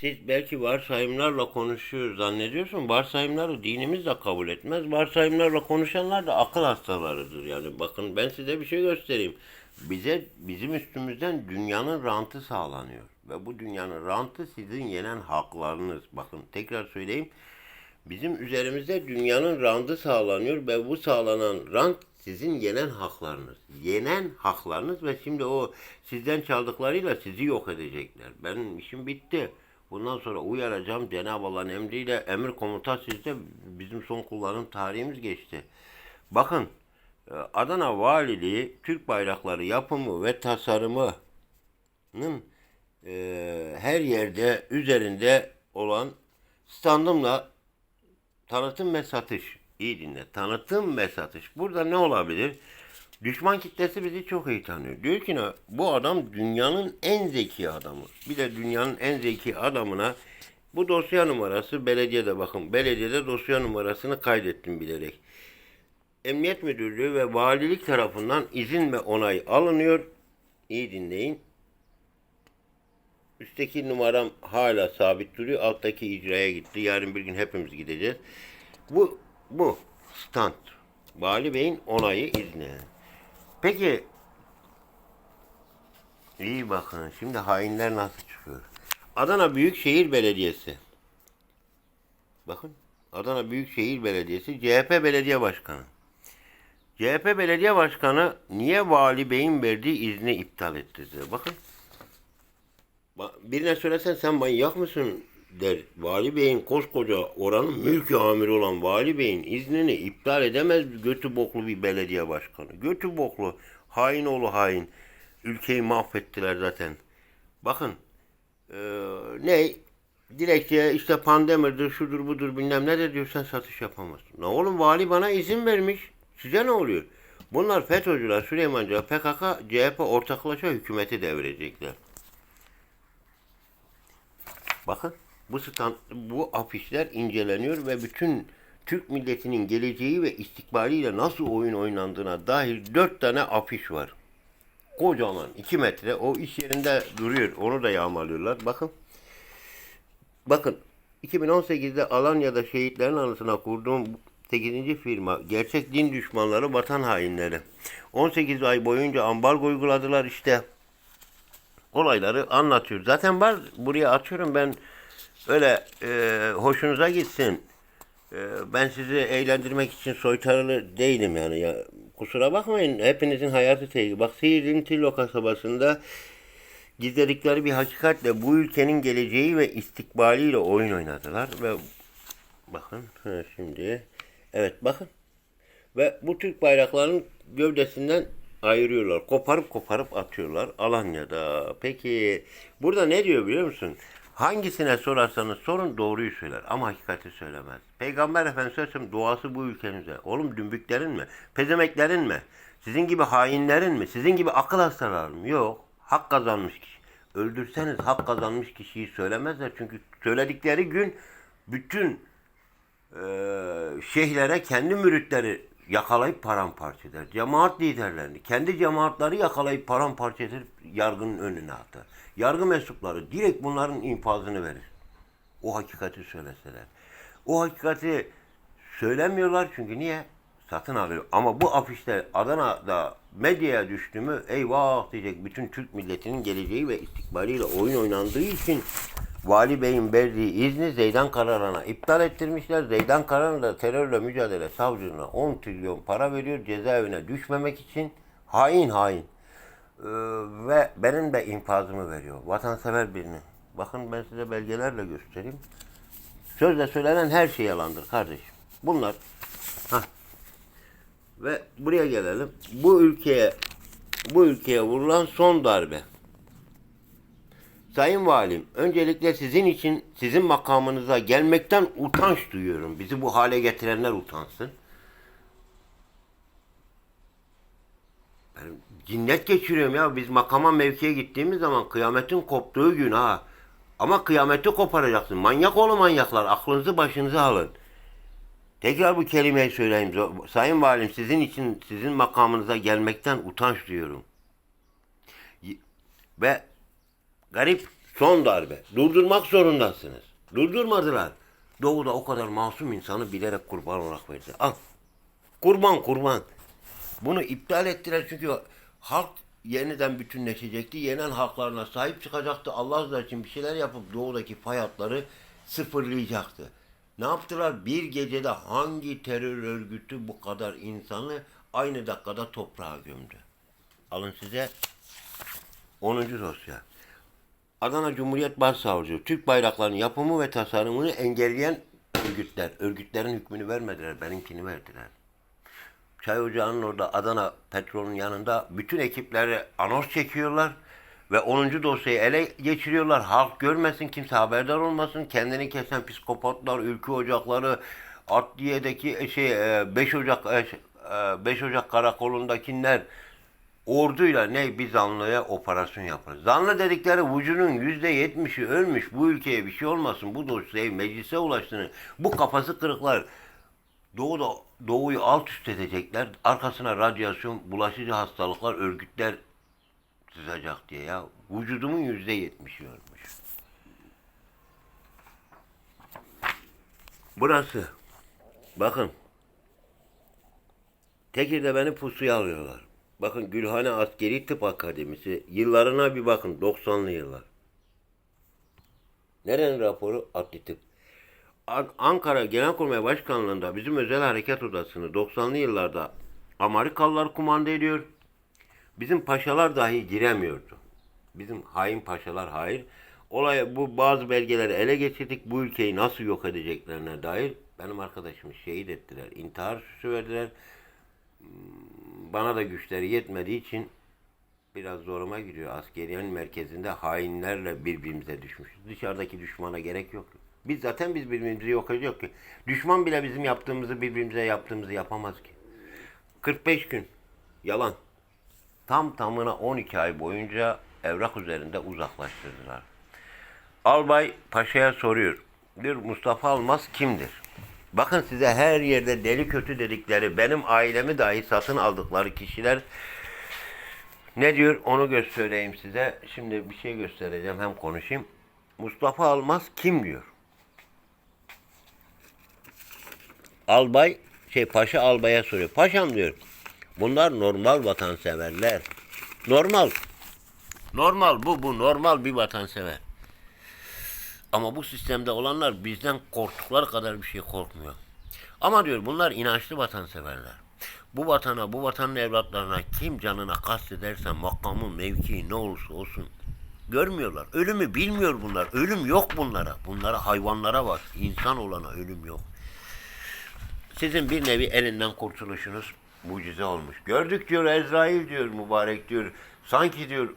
Siz belki varsayımlarla konuşuyor zannediyorsun. Varsayımları dinimiz de kabul etmez. Varsayımlarla konuşanlar da akıl hastalarıdır. Yani bakın ben size bir şey göstereyim. Bize bizim üstümüzden dünyanın rantı sağlanıyor. Ve bu dünyanın rantı sizin yenen haklarınız. Bakın tekrar söyleyeyim. Bizim üzerimizde dünyanın rantı sağlanıyor ve bu sağlanan rant sizin yenen haklarınız. Yenen haklarınız ve şimdi o sizden çaldıklarıyla sizi yok edecekler. Benim işim bitti. Bundan sonra uyaracağım Cenab-ı Allah'ın emriyle emir komuta sizde bizim son kullanım tarihimiz geçti. Bakın e, Adana Valiliği Türk bayrakları yapımı ve tasarımının e, her yerde üzerinde olan standımla tanıtım ve satış. İyi dinle. Tanıtım ve satış. Burada ne olabilir? Düşman kitlesi bizi çok iyi tanıyor. Diyor ki? Bu adam dünyanın en zeki adamı. Bir de dünyanın en zeki adamına bu dosya numarası belediyede bakın. Belediyede dosya numarasını kaydettim bilerek. Emniyet Müdürlüğü ve valilik tarafından izin ve onay alınıyor. İyi dinleyin. Üstteki numaram hala sabit duruyor. Alttaki icraya gitti. Yarın bir gün hepimiz gideceğiz. Bu bu stand. Vali Bey'in onayı izni. Peki iyi bakın şimdi hainler nasıl çıkıyor. Adana Büyükşehir Belediyesi. Bakın Adana Büyükşehir Belediyesi CHP Belediye Başkanı. CHP Belediye Başkanı niye Vali Bey'in verdiği izni iptal etti size? Bakın. Ba- Birine söylesen sen manyak mısın der. Vali Bey'in koskoca oranın mülkü amiri olan Vali Bey'in iznini iptal edemez götü boklu bir belediye başkanı. Götü boklu, hain oğlu hain. Ülkeyi mahvettiler zaten. Bakın eee, ne dilekçe işte pandemidir, şudur budur bilmem ne de diyorsan satış yapamazsın. Ne oğlum vali bana izin vermiş. Size ne oluyor? Bunlar FETÖ'cüler, Süleymancılar, PKK, CHP ortaklaşa hükümeti devirecekler. Bakın bu stand, bu afişler inceleniyor ve bütün Türk milletinin geleceği ve istikbaliyle nasıl oyun oynandığına dair dört tane afiş var. Kocaman iki metre o iş yerinde duruyor. Onu da yağmalıyorlar. Bakın. Bakın 2018'de Alanya'da şehitlerin anısına kurduğum 8. firma gerçek din düşmanları vatan hainleri. 18 ay boyunca ambargo uyguladılar işte olayları anlatıyor. Zaten var buraya açıyorum ben öyle e, hoşunuza gitsin. E, ben sizi eğlendirmek için soytarılı değilim yani. Ya, kusura bakmayın hepinizin hayatı tehlikeli. Bak Siirt'in Tillo kasabasında gizledikleri bir hakikatle bu ülkenin geleceği ve istikbaliyle oyun oynadılar ve bakın şimdi evet bakın ve bu Türk bayraklarının gövdesinden ayırıyorlar. Koparıp koparıp atıyorlar Alanya'da. Peki burada ne diyor biliyor musun? Hangisine sorarsanız sorun doğruyu söyler ama hakikati söylemez. Peygamber Efendimiz Aleyhisselam duası bu ülkenize. Oğlum dümbüklerin mi? Pezemeklerin mi? Sizin gibi hainlerin mi? Sizin gibi akıl hastaları mı? Yok. Hak kazanmış kişi. Öldürseniz hak kazanmış kişiyi söylemezler. Çünkü söyledikleri gün bütün e, şeyhlere kendi müritleri yakalayıp paramparça eder. Cemaat liderlerini, kendi cemaatleri yakalayıp paramparça edip yargının önüne atar. Yargı mensupları direkt bunların infazını verir. O hakikati söyleseler. O hakikati söylemiyorlar çünkü niye? Satın alıyor. Ama bu afişte Adana'da medyaya düştü mü eyvah diyecek bütün Türk milletinin geleceği ve istikbaliyle oyun oynandığı için Vali Bey'in verdiği izni Zeydan Kararan'a iptal ettirmişler. Zeydan Kararan da terörle mücadele savcılığına 10 trilyon para veriyor cezaevine düşmemek için. Hain hain. Ee, ve benim de infazımı veriyor. Vatansever birini. Bakın ben size belgelerle göstereyim. Sözle söylenen her şey yalandır kardeşim. Bunlar Hah. ve buraya gelelim. Bu ülkeye bu ülkeye vurulan son darbe. Sayın Valim, öncelikle sizin için, sizin makamınıza gelmekten utanç duyuyorum. Bizi bu hale getirenler utansın. Ben cinnet geçiriyorum ya. Biz makama mevkiye gittiğimiz zaman kıyametin koptuğu gün ha. Ama kıyameti koparacaksın. Manyak olun manyaklar. Aklınızı başınıza alın. Tekrar bu kelimeyi söyleyeyim. Sayın Valim sizin için, sizin makamınıza gelmekten utanç duyuyorum. Ve garip Son darbe. Durdurmak zorundasınız. Durdurmadılar. Doğu'da o kadar masum insanı bilerek kurban olarak verdi. Al. Kurban kurban. Bunu iptal ettiler çünkü halk yeniden bütünleşecekti. Yenen haklarına sahip çıkacaktı. Allah rızası için bir şeyler yapıp doğudaki fay sıfırlayacaktı. Ne yaptılar? Bir gecede hangi terör örgütü bu kadar insanı aynı dakikada toprağa gömdü? Alın size 10. dosya. Adana Cumhuriyet Başsavcılığı Türk bayraklarının yapımı ve tasarımını engelleyen örgütler. Örgütlerin hükmünü vermediler, benimkini verdiler. Çay ocağının orada Adana Petrol'ün yanında bütün ekipleri anons çekiyorlar ve 10. dosyayı ele geçiriyorlar. Halk görmesin, kimse haberdar olmasın. Kendini kesen psikopatlar, ülke ocakları, Adliye'deki şey 5 Ocak 5 Ocak karakolundakiler orduyla ne bir zanlıya operasyon yapar. Zanlı dedikleri vücudun yüzde yetmişi ölmüş. Bu ülkeye bir şey olmasın. Bu dosyayı meclise ulaştığını. Bu kafası kırıklar. Doğuda doğuyu alt üst edecekler. Arkasına radyasyon, bulaşıcı hastalıklar, örgütler sızacak diye ya. Vücudumun yüzde yetmişi ölmüş. Burası. Bakın. Tekir'de beni pusuya alıyorlar. Bakın Gülhane Askeri Tıp Akademisi. Yıllarına bir bakın. 90'lı yıllar. Nerenin raporu? Adli tıp. An- Ankara Genelkurmay Başkanlığı'nda bizim özel harekat odasını 90'lı yıllarda Amerikalılar kumanda ediyor. Bizim paşalar dahi giremiyordu. Bizim hain paşalar hayır. Olaya bu bazı belgeleri ele geçirdik. Bu ülkeyi nasıl yok edeceklerine dair benim arkadaşımı şehit ettiler. İntihar süsü verdiler. Bana da güçleri yetmediği için biraz zoruma gidiyor. Askeriyenin merkezinde hainlerle birbirimize düşmüşüz. Dışarıdaki düşmana gerek yok. Biz zaten biz birbirimizi yok edeceğiz ki. Düşman bile bizim yaptığımızı birbirimize yaptığımızı yapamaz ki. 45 gün. Yalan. Tam tamına 12 ay boyunca evrak üzerinde uzaklaştırdılar. Albay Paşa'ya soruyor. Diyor Mustafa Almaz kimdir? Bakın size her yerde deli kötü dedikleri, benim ailemi dahi satın aldıkları kişiler ne diyor onu göstereyim size. Şimdi bir şey göstereceğim hem konuşayım. Mustafa Almaz kim diyor? Albay şey paşa albaya soruyor. Paşam diyor. Bunlar normal vatanseverler. Normal. Normal bu bu normal bir vatansever. Ama bu sistemde olanlar bizden korktukları kadar bir şey korkmuyor. Ama diyor bunlar inançlı vatanseverler. Bu vatana, bu vatanın evlatlarına kim canına kastederse makamı, mevkii ne olursa olsun görmüyorlar. Ölümü bilmiyor bunlar. Ölüm yok bunlara. Bunlara hayvanlara bak. İnsan olana ölüm yok. Sizin bir nevi elinden kurtuluşunuz mucize olmuş. Gördük diyor Ezrail diyor mübarek diyor. Sanki diyor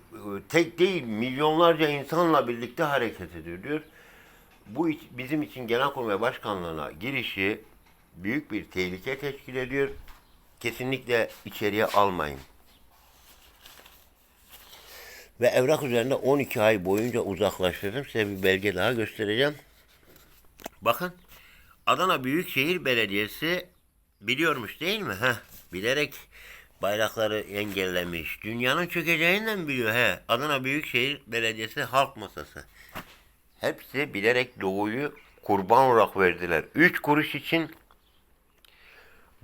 tek değil milyonlarca insanla birlikte hareket ediyor diyor. Bu bizim için Genelkurmay Başkanlığı'na girişi büyük bir tehlike teşkil ediyor. Kesinlikle içeriye almayın. Ve evrak üzerinde 12 ay boyunca uzaklaştırdım. Size bir belge daha göstereceğim. Bakın Adana Büyükşehir Belediyesi biliyormuş değil mi? Heh, bilerek bayrakları engellemiş. Dünyanın çökeceğinden biliyor. He. Adana Büyükşehir Belediyesi Halk Masası. Hepsi bilerek Doğu'yu kurban olarak verdiler. Üç kuruş için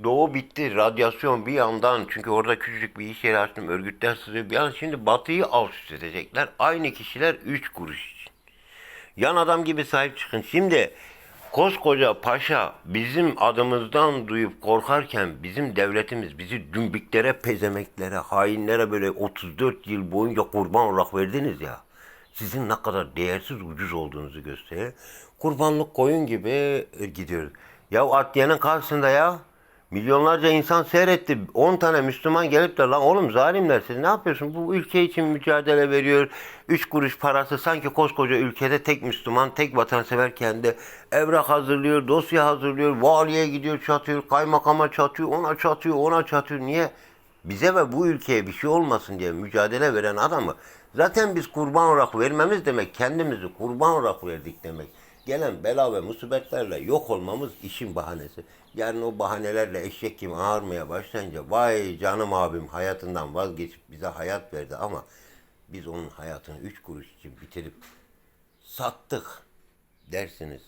Doğu bitti. Radyasyon bir yandan çünkü orada küçücük bir iş yeri açtım. Örgütler sızıyor. Bir yan şimdi Batı'yı alt üst edecekler. Aynı kişiler üç kuruş için. Yan adam gibi sahip çıkın. Şimdi koskoca paşa bizim adımızdan duyup korkarken bizim devletimiz bizi dümbiklere, pezemeklere, hainlere böyle 34 yıl boyunca kurban olarak verdiniz ya. Sizin ne kadar değersiz, ucuz olduğunuzu gösterir. Kurbanlık koyun gibi e, gidiyor. Ya Adliye'nin karşısında ya milyonlarca insan seyretti. 10 tane Müslüman gelip de lan oğlum zalimler siz ne yapıyorsun? Bu ülke için mücadele veriyor. 3 kuruş parası sanki koskoca ülkede tek Müslüman, tek vatansever kendi evrak hazırlıyor, dosya hazırlıyor, valiye gidiyor çatıyor, kaymakama çatıyor, ona çatıyor, ona çatıyor. Niye? Bize ve bu ülkeye bir şey olmasın diye mücadele veren adamı zaten biz kurban olarak vermemiz demek kendimizi kurban olarak verdik demek. Gelen bela ve musibetlerle yok olmamız işin bahanesi. Yarın o bahanelerle eşek gibi ağırmaya başlayınca vay canım abim hayatından vazgeçip bize hayat verdi ama biz onun hayatını üç kuruş için bitirip sattık dersiniz.